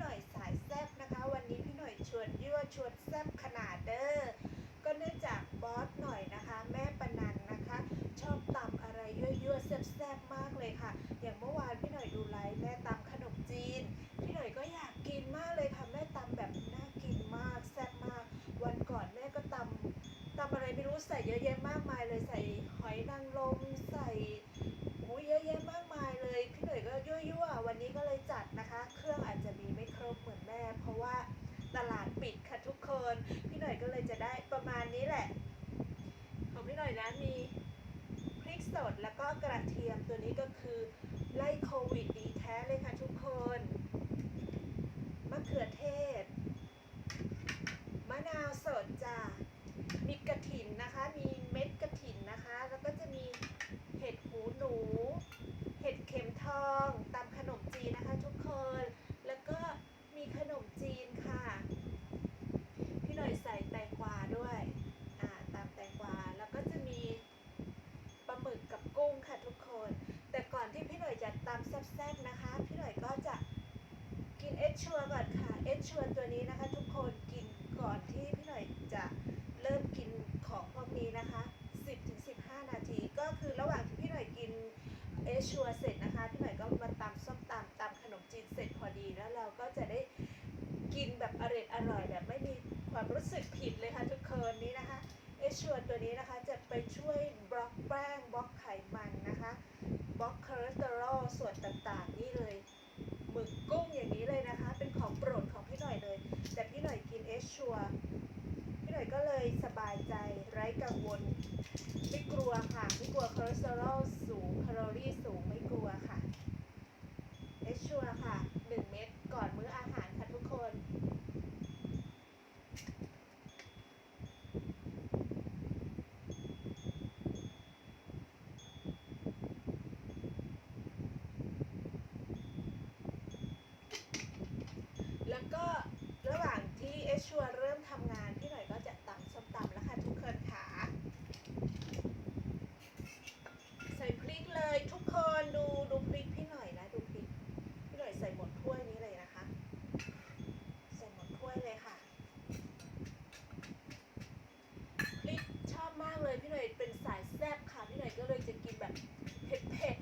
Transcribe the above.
หน่อยสายแซบนะคะ วันนี้พี่หน่อยชวนยั่วชวนแซบขนาดเด้อก็เนื่องจากบอสหน่อยนะคะ แม่ปนันนะคะ ชอบตำอะไรยั่วๆแซ่บๆมากเลยค่ะ อย่างเมื่อวานพี่หน่อยดูไลฟ์แม่ตำขนมจีน พี่หน่อยก็อยากกินมากเลยค่ะแม่ตำแบบน่ากินมากแซ่บมาก วันก่อนแม่ก็ตำตำอะไรไม่รู้ใส่เยอะแยะมากมายเลยใส่หอยนางรมใส่ พี่หน่อยก็เลยจะได้ประมาณนี้แหละ ของพี่หน่อยนะมีพริกสดแล้วก็กระเทียมตัวนี้ก็คือ ไล่โควิดดีแท้เลยค่ะทุกคนมะเขือเทศมะนาวสดจ้ามีกระถินนะคะ มีเม็ดกระถินนะคะ แล้วก็จะมีเห็ดหูหนู เห็ดเข็มทองตำขนมจีนนะคะทุกคน แล้วก็มีขนมจีนค่ะ พี่หน่อยใส่แตงกวาด้วย อ่าตามแตงกวา แล้วก็จะมีปลาหมึกกับกุ้งค่ะทุกคน แต่ก่อนที่พี่หน่อยจะตำ แซ่บๆนะคะ พี่หน่อยก็จะกินเอชชัวก่อนค่ะเอชชัวตัวนี้นะคะ ทุกคนกินก่อนที่พี่หน่อยจะเริ่มกินของพวกนี้นะคะ 10-15 นาที ก็คือระหว่างที่พี่หน่อยกินเอชชัวเสร็จนะคะ พี่หน่อยก็มาตำส้มตำตำขนมจีนเสร็จพอดีแล้วเราก็จะได้กินแบบอร่อยอร่อยๆแบบไม่มีความรู้สึกผิดเลยค่ะทุกคนนี้นะคะเอชชัวตัวนี้นะคะจะไปช่วยบล็อกแป้งบล็อกไขมันนะคะบล็อกคอเลสเตอรอลส่วนต่างๆ นี่เลยหมึกกุ้งอย่างนี้ เลยนะคะ เป็นของโปรดของพี่หน่อยเลย แต่พี่หน่อยกินเอชชัวพี่หน่อยก็เลยสบายใจไร้กังวล ไม่กลัวค่ะ ไม่กลัวคอเลสเตอรอลสูงแคลอรี่สูงไม่กลัวค่ะเอชชัวค่ะ 1 เม็ดก่อนมื้ออาหารค่ะทุกคน แล้วก็ระหว่างที่เอชชัวเริ่มทำงานพี่หน่อยก็จะตำส้มตำแล้วค่ะทุกคนค่ะ ใส่พริกเลยทุกคนดูดูพริกพี่หน่อยนะดูพริกพี่หน่อยใส่หมดถ้วยนี้เลยนะคะ ใส่หมดถ้วยเลยค่ะพริกชอบมากเลยพี่หน่อยเป็นสายแซ่บค่ะพี่หน่อยก็เลยจะกินแบบเผ็ด